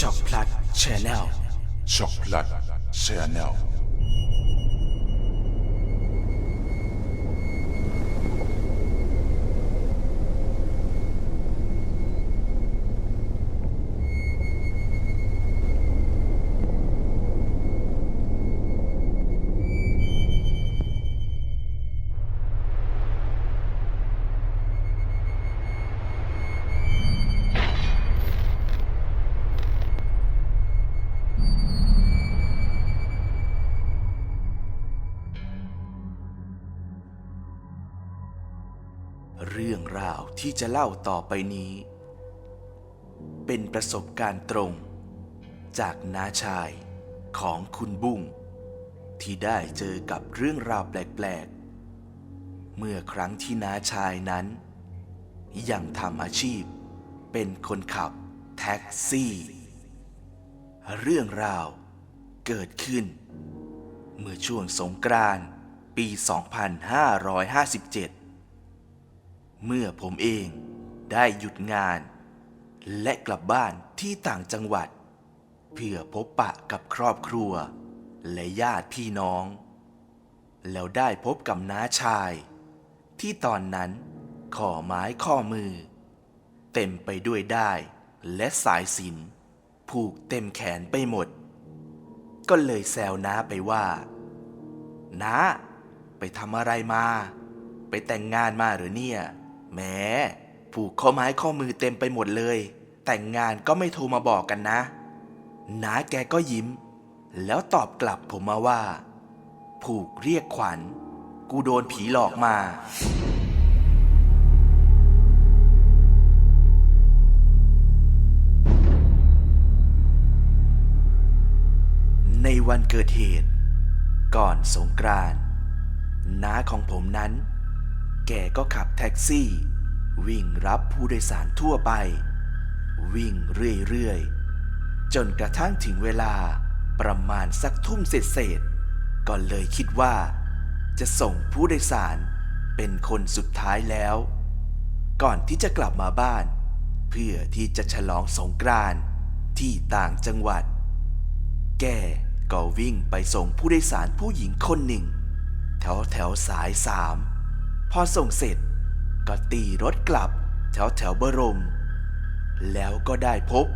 ช็อกพ รื่องราวที่จะเล่าต่อไปนี้ เป็นประสบการณ์ตรง จากน้าชายของคุณบุ้งที่ได้เจอกับเรื่องราวแปลกๆ เมื่อครั้งที่น้าชายนั้น ยังทำอาชีพเป็นคนขับแท็กซี่ เรื่องราวเกิดขึ้น เมื่อช่วงสงกรานต์ปี 2557 เมื่อผมเองได้หยุดงาน และกลับบ้านที่ต่างจังหวัด เพื่อพบปะกับครอบครัว และญาติพี่น้อง แล้วได้พบกับน้าชาย ที่ตอนนั้นข้อไม้ข้อมือ เต็มไปด้วยได้และสายสินผูกเต็มแขนไปหมด ก็เลยแซวน้าไปว่า น้า ไปทำอะไรมา ไปแต่งงานมาหรือเนี่ย แหมผูกข้อไม้ข้อมือเต็มไปหมดเลย แต่งงานก็ไม่โทรมาบอกกันนะน้าแกก็ยิ้ม แล้วตอบกลับผมมาว่า ผูกเรียกขวัญ กูโดนผีหลอกมาในวันเกิดเหตุ ก่อนสงกรานต์น้าของผมนั้น แกก็ขับแท็กซี่ วิ่งรับผู้โดยสารทั่วไป วิ่งเรื่อยๆ จนกระทั่งถึงเวลาประมาณสักทุ่มเศษๆก็เลยคิดว่า จะส่งผู้โดยสารเป็นคนสุดท้ายแล้ว ก่อนที่จะกลับมาบ้าน เพื่อที่จะฉลองสงกรานต์ที่ต่างจังหวัด แกก็วิ่งไปส่งผู้โดยสารผู้หญิงคนหนึ่ง แถวแถวสายสาม พอส่งเสร็จ ก็ตีรถกลับแถวแถวบรม แล้วก็ได้พบ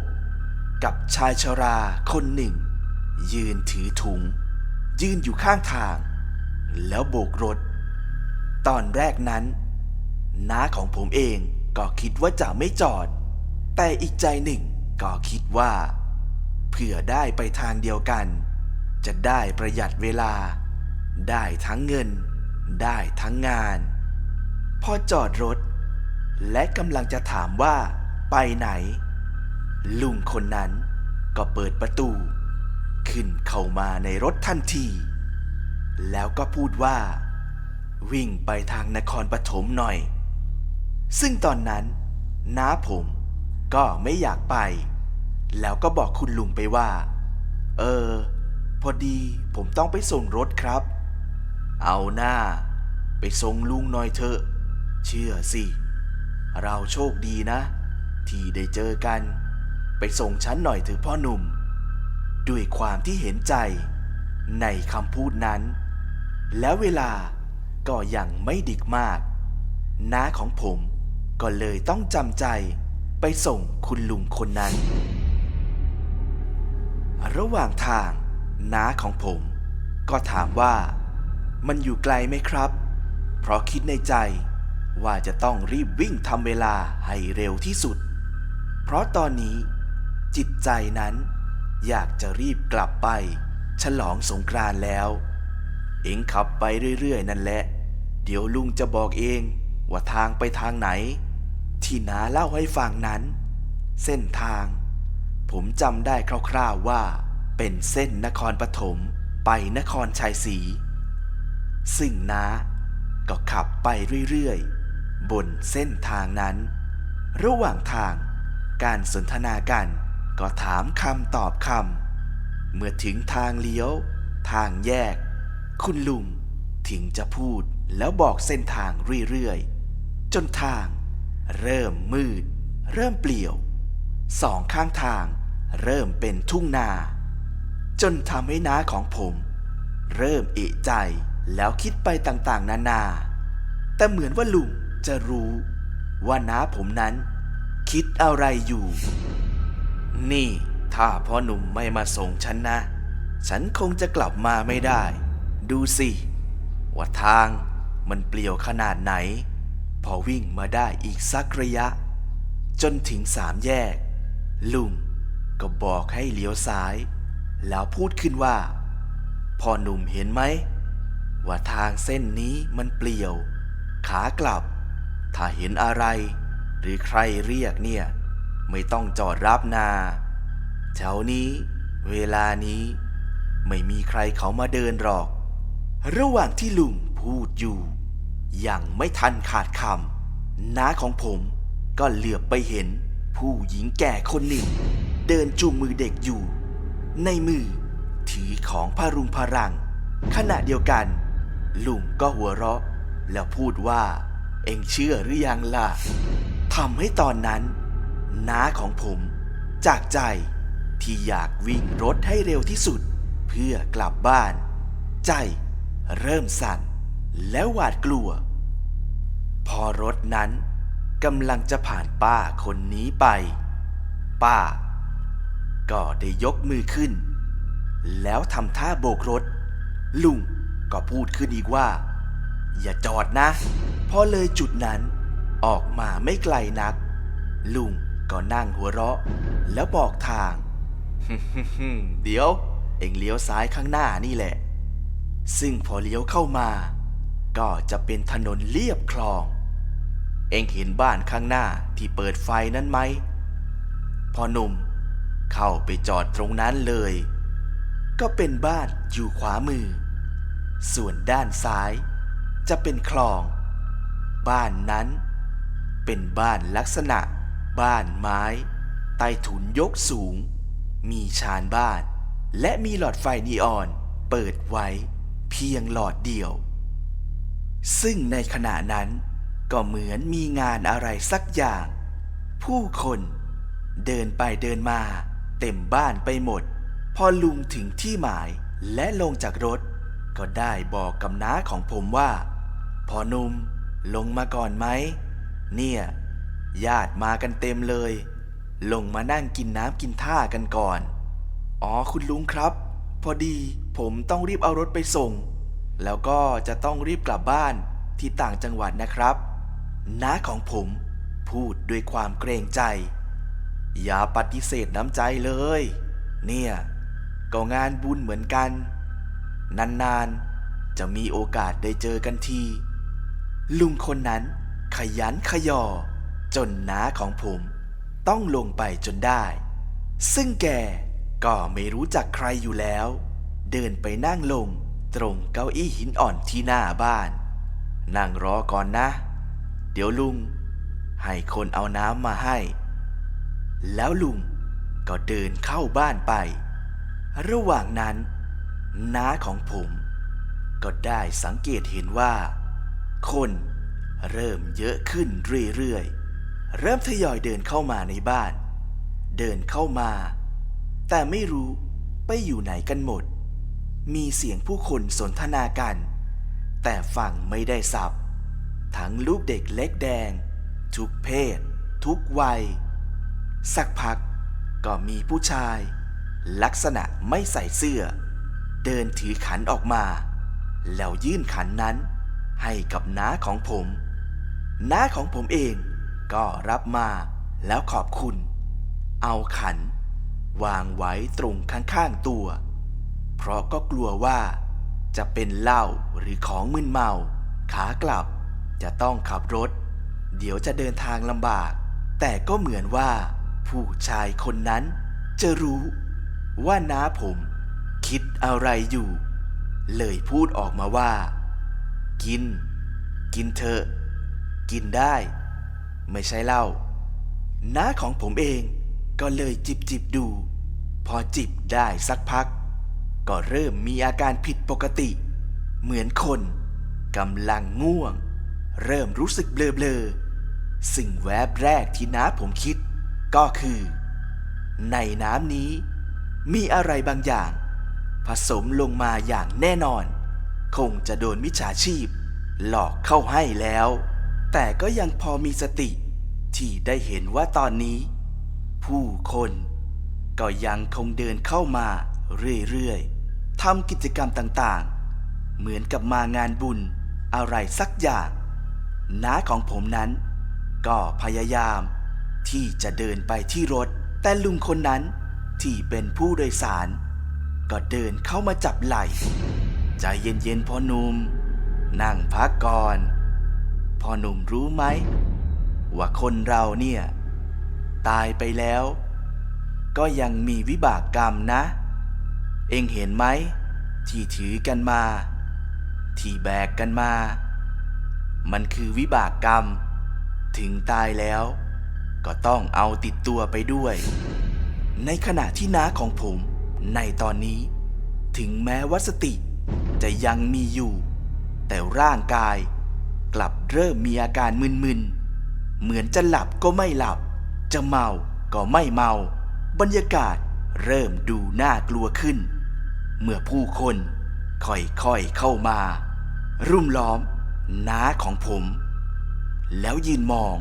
กับชายชราคนหนึ่ง ยืนถือถุง ยืนอยู่ข้างทาง แล้วโบกรถ ตอนแรกนั้น น้าของผมเองก็คิดว่าจะไม่จอด แต่อีกใจหนึ่งก็คิดว่า เผื่อได้ไปทางเดียวกัน จะได้ประหยัดเวลา ได้ทั้งเงิน ได้ทั้งงาน พอจอดรถ และกำลังจะถามว่า ไปไหน ลุงคนนั้นก็เปิดประตู ขึ้นเข้ามาในรถทันที แล้วก็พูดว่า วิ่งไปทางนครปฐมหน่อย ซึ่งตอนนั้น น้าผมก็ไม่อยากไป แล้วก็บอกคุณลุงไปว่า เออ พอดีผมต้องไปส่งรถครับ เอาหน้า ไปส่งลุงหน่อยเถอะ เชื่อสิ เราโชคดีนะ ที่ได้เจอกัน ไปส่งฉันหน่อยเถอะพ่อหนุ่ม ด้วยความที่เห็นใจ ในคำพูดนั้น แล้วเวลาก็ยังไม่ดึกมาก น้าของผมก็เลยต้องจำใจไปส่งคุณลุงคนนั้น ระหว่างทาง น้าของผม ก็ถามว่า มันอยู่ไกลไหมครับ เพราะคิดในใจ ว่าจะต้องรีบวิ่งทำเวลาให้เร็วที่สุด เพราะตอนนี้ จิตใจนั้น อยากจะรีบกลับไป ฉลองสงกรานแล้ว เอ็งขับไปเรื่อยๆ นั่นแหละ เดี๋ยวลุงจะบอกเองว่าทางไปทางไหน ที่น้าเล่าให้ฟังนั้น เส้นทาง ผมจำได้คร่าวๆว่า เป็นเส้นนครปฐมไปนครชัยศรีซึ่งน้าก็ขับไปเรื่อยๆ บนเส้นทางนั้น ระหว่างทางการสนทนากันก็ถามคำตอบคำเมื่อถึงทางเลี้ยว ทางแยก คุณลุงถึงจะพูดแล้วบอกเส้นทางเรื่อยๆ จนทางเริ่มมืด เริ่มเปลี่ยว สองข้างทางเริ่มเป็นทุ่งนา จนทำให้น้าของผม เริ่มเอะใจแล้วคิดไปต่างๆ นานา แต่เหมือนว่าลุง จะรู้ว่าน้าผมนั้น คิดอะไรอยู่ นี่ถ้าพ่อหนุ่มไม่มาส่งฉันนะ ฉันคงจะกลับมาไม่ได้ ดูสิ ว่าทางมันเปลี่ยวขนาดไหน พอวิ่งมาได้อีกสักระยะ จนถึงสามแยก ลุงก็บอกให้เลี้ยวซ้าย แล้วพูดขึ้นว่า พ่อหนุ่มเห็นไหม ว่าทางเส้นนี้มันเปลี่ยว ขากลับ ถ้าเห็นอะไร หรือใครเรียกเนี่ย ไม่ต้องจอดรับนาแถวนี้ เวลานี้ ไม่มีใครเขามาเดินหรอก ระหว่างที่ลุงพูดอยู่ยังไม่ทันขาดคำน้าของผมก็เหลือบไปเห็นผู้หญิงแก่คนหนึ่ง เดินจูงมือเด็กอยู่ ในมือ ถือของพารุงพารัง ขณะเดียวกัน ลุงก็หัวเราะ แล้วพูดว่า เอ็งเชื่อหรือยังล่ะทำให้ตอนนั้นน้าของผม จากใจที่อยากวิ่งรถให้เร็วที่สุด เพื่อกลับบ้าน ใจเริ่มสั่นแล้วหวาดกลัว พอรถนั้นกำลังจะผ่านป้าคนนี้ไป ป้า ก็ได้ยกมือขึ้น แล้วทำท่าโบกรถ ลุงก็พูดขึ้นอีกว่า อย่าจอดนะ พอเลยจุดนั้น ออกมาไม่ไกลนัก ลุงก็นั่งหัวเราะ แล้วบอกทาง เดี๋ยว เอ็งเลี้ยวซ้ายข้างหน้านี่แหละ ซึ่งพอเลี้ยวเข้ามา ก็จะเป็นถนนเลียบคลอง เอ็งเห็นบ้านข้างหน้าที่เปิดไฟนั้นไหม พอหนุ่ม เข้าไปจอดตรงนั้นเลย ก็เป็นบ้านอยู่ขวามือ ส่วนด้านซ้าย จะเป็นคลอง บ้านนั้น เป็นบ้านลักษณะ บ้านไม้ ใต้ถุนยกสูง มีชานบ้าน และมีหลอดไฟนีออน เปิดไว้ เพียงหลอดเดียว ซึ่งในขณะนั้น ก็เหมือนมีงานอะไรสักอย่าง ผู้คนเดินไปเดินมา เต็มบ้านไปหมด พอลุงถึงที่หมายและลงจากรถ ก็ได้บอกกับน้าของผมว่า พอนุ่มลงมาก่อนไหม เนี่ย ญาติมากันเต็มเลย ลงมานั่งกินน้ำกินท่ากันก่อน อ๋อคุณลุงครับ พอดีผมต้องรีบเอารถไปส่ง แล้วก็จะต้องรีบกลับบ้านที่ต่างจังหวัดนะครับน้าของผมพูดด้วยความเกรงใจ อย่าปฏิเสธน้ำใจเลย เนี่ย ก็งานบุญเหมือนกัน นานๆ จะมีโอกาสได้เจอกันที ลุงคนนั้นขยันขยอ จนน้าของผมต้องลงไปจนได้ ซึ่งแกก็ไม่รู้จักใครอยู่แล้ว เดินไปนั่งลงตรงเก้าอี้หินอ่อนที่หน้าบ้าน นั่งรอก่อนนะ เดี๋ยวลุง ให้คนเอาน้ำมาให้ แล้วลุงก็เดินเข้าบ้านไป ระหว่างนั้น น้าของผม ก็ได้สังเกตเห็นว่า คนเริ่มเยอะขึ้นเรื่อยๆ เริ่มทยอยเดินเข้ามาในบ้าน เดินเข้ามา แต่ไม่รู้ไปอยู่ไหนกันหมด มีเสียงผู้คนสนทนากัน แต่ฟังไม่ได้สับ ทั้งลูกเด็กเล็กแดง ทุกเพศ ทุกวัย สักพักก็มีผู้ชาย ลักษณะไม่ใส่เสื้อ เดินถือขันออกมา แล้วยื่นขันนั้น ให้กับน้าของผม น้าของผมเองก็รับมาแล้วขอบคุณ เอาขัน วางไว้ตรงข้างๆตัว เพราะก็กลัวว่า จะเป็นเหล้าหรือของมึนเมา ขากลับจะต้องขับรถ เดี๋ยวจะเดินทางลำบาก แต่ก็เหมือนว่า ผู้ชายคนนั้นจะรู้ ว่าน้าผม คิดอะไรอยู่ เลยพูดออกมาว่า กิน กินเถอะ กินได้ ไม่ใช่เหล้าน้าของผมเองก็เลยจิบจิบดู พอจิบได้สักพัก ก็เริ่มมีอาการผิดปกติ เหมือนคนกำลังง่วง เริ่มรู้สึกเบลอๆสิ่งแวบแรกที่น้าผมคิด ก็คือ ในน้ำนี้ มีอะไรบางอย่าง ผสมลงมาอย่างแน่นอน คงจะโดนมิจฉาชีพ หลอกเข้าให้แล้ว แต่ก็ยังพอมีสติ ที่ได้เห็นว่าตอนนี้ ผู้คนก็ยังคงเดินเข้ามาเรื่อยๆทำกิจกรรมต่างๆ เหมือนกับมางานบุญอะไรสักอย่างน้าของผมนั้น ก็พยายาม ที่จะเดินไปที่รถ แต่ลุงคนนั้นที่เป็นผู้โดยสาร ก็เดินเข้ามาจับไหล่ ใจเย็นๆพ่อหนุ่ม นั่งพักก่อน พ่อหนุ่มรู้ไหม ว่าคนเราเนี่ย ตายไปแล้ว ก็ยังมีวิบากกรรมนะ เองเห็นไหม ที่ถือกันมา ที่แบกกันมา มันคือวิบากกรรม ถึงตายแล้ว ก็ต้องเอาติดตัวไปด้วย ในขณะที่น้าของผมในตอนนี้ถึงแม้ว่าสติ จะยังมีอยู่ แต่ร่างกายกลับเริ่มมีอาการมึนๆ เหมือนจะหลับก็ไม่หลับ จะเมาก็ไม่เมา บรรยากาศเริ่มดูน่ากลัวขึ้น เมื่อผู้คนค่อยๆเข้ามา รุมล้อมน้าของผม แล้วยืนมอง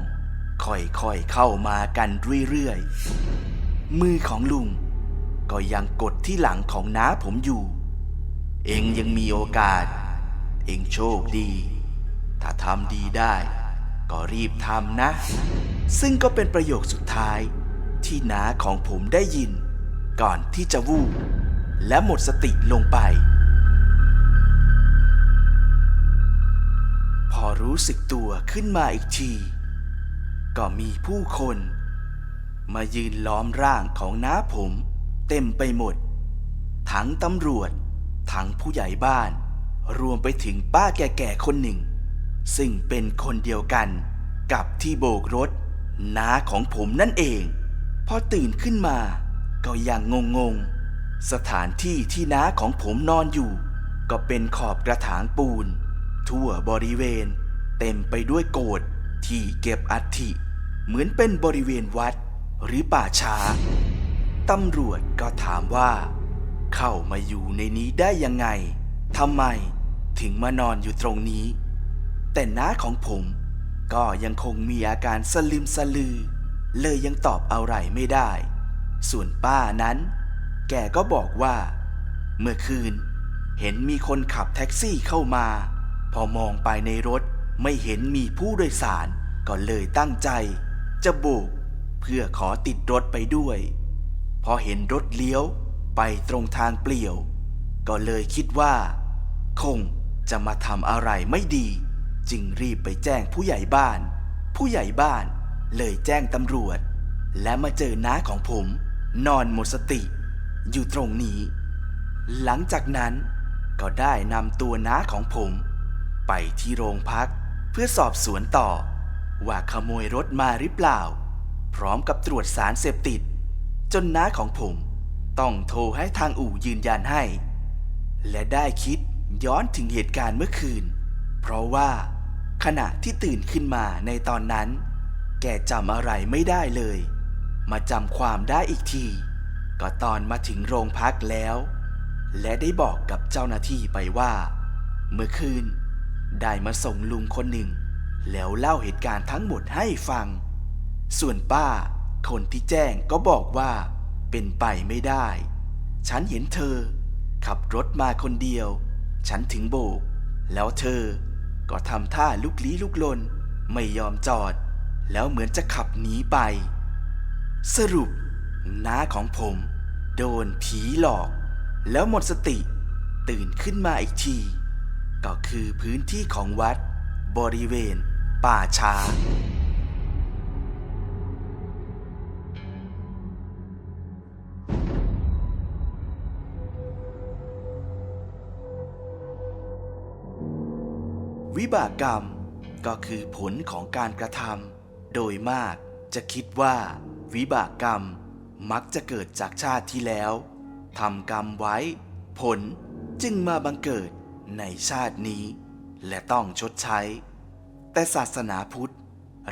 ค่อยๆเข้ามากันเรื่อยๆ มือของลุง ก็ยังกดที่หลังของน้าผมอยู่ เองยังมีโอกาส เองโชคดี ถ้าทำดีได้ ก็รีบทำนะ ซึ่งก็เป็นประโยคสุดท้าย ที่น้าของผมได้ยิน ก่อนที่จะวูบและหมดสติลงไป พอรู้สึกตัวขึ้นมาอีกที ก็มีผู้คน มายืนล้อมร่างของน้าผม เต็มไปหมด ทั้งตำรวจ ทั้งผู้ใหญ่บ้าน รวมไปถึงป้าแก่ๆคนหนึ่ง ซึ่งเป็นคนเดียวกันกับที่โบกรถน้าของผมนั่นเอง พอตื่นขึ้นมา ก็ยังงงๆ สถานที่ที่น้าของผมนอนอยู่ ก็เป็นขอบกระถางปูน ทั่วบริเวณ เต็มไปด้วยโกดที่เก็บอัฐิเหมือนเป็นบริเวณวัดหรือป่าช้าตำรวจก็ถามว่า เข้ามาอยู่ในนี้ได้ยังไงทำไมถึงมานอนอยู่ตรงนี้ แต่น้าของผมก็ยังคงมีอาการสลืมสลือ เลยยังตอบอะไรไม่ได้ ส่วนป้านั้น แกก็บอกว่า เมื่อคืน เห็นมีคนขับแท็กซี่เข้ามา พอมองไปในรถไม่เห็นมีผู้โดยสาร ก็เลยตั้งใจ จะโบก เพื่อขอติดรถไปด้วย พอเห็นรถเลี้ยว ไปตรงทางเปลี่ยว ก็เลยคิดว่า คงจะมาทำอะไรไม่ดี จึงรีบไปแจ้งผู้ใหญ่บ้าน ผู้ใหญ่บ้านเลยแจ้งตำรวจ และมาเจอน้าของผม นอนหมดสติ อยู่ตรงนี้ หลังจากนั้นก็ได้นำตัวน้าของผม ไปที่โรงพักเพื่อสอบสวนต่อ ว่าขโมยรถมาหรือเปล่า พร้อมกับตรวจสารเสพติด จนน้าของผม ต้องโทรให้ทางอู่ยืนยันให้ และได้คิดย้อนถึงเหตุการณ์เมื่อคืน เพราะว่า ขณะที่ตื่นขึ้นมาในตอนนั้น แกจำอะไรไม่ได้เลย มาจำความได้อีกที ก็ตอนมาถึงโรงพักแล้ว และได้บอกกับเจ้าหน้าที่ไปว่า เมื่อคืน ได้มาส่งลุงคนหนึ่ง แล้วเล่าเหตุการณ์ทั้งหมดให้ฟัง ส่วนป้าคนที่แจ้งก็บอกว่า เป็นไปไม่ได้ ฉันเห็นเธอ ขับรถมาคนเดียว ฉันถึงโบก แล้วเธอ ก็ทำท่าลุกลี้ลุกลน ไม่ยอมจอด แล้วเหมือนจะขับหนีไป สรุปน้าของผม โดนผีหลอก แล้วหมดสติ ตื่นขึ้นมาอีกที ก็คือพื้นที่ของวัด บริเวณ ป่าช้า บากกรรม ก็คือผลของการกระทำโดยมากจะคิดว่า วิบากกรรมมักจะเกิดจากชาติที่แล้วทำกรรมไว้ ผลจึงมาบังเกิดในชาตินี้ และต้องชดใช้ แต่ศาสนาพุทธ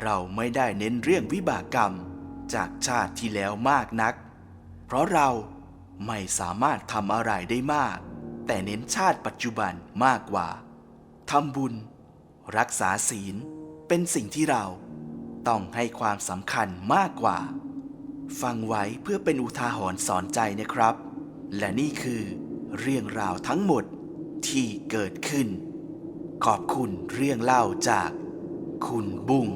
เราไม่ได้เน้นเรื่องวิบากกรรม จากชาติที่แล้วมากนัก เพราะเราไม่สามารถทำอะไรได้มาก แต่เน้นชาติปัจจุบันมากกว่าทำบุญ รักษาศีลเป็นสิ่งที่เราต้องให้ความสำคัญมากกว่า ฟังไว้เพื่อเป็นอุทาหรณ์สอนใจนะครับ และนี่คือเรื่องราวทั้งหมดที่เกิดขึ้น ขอบคุณเรื่องเล่าจากคุณบุ้ง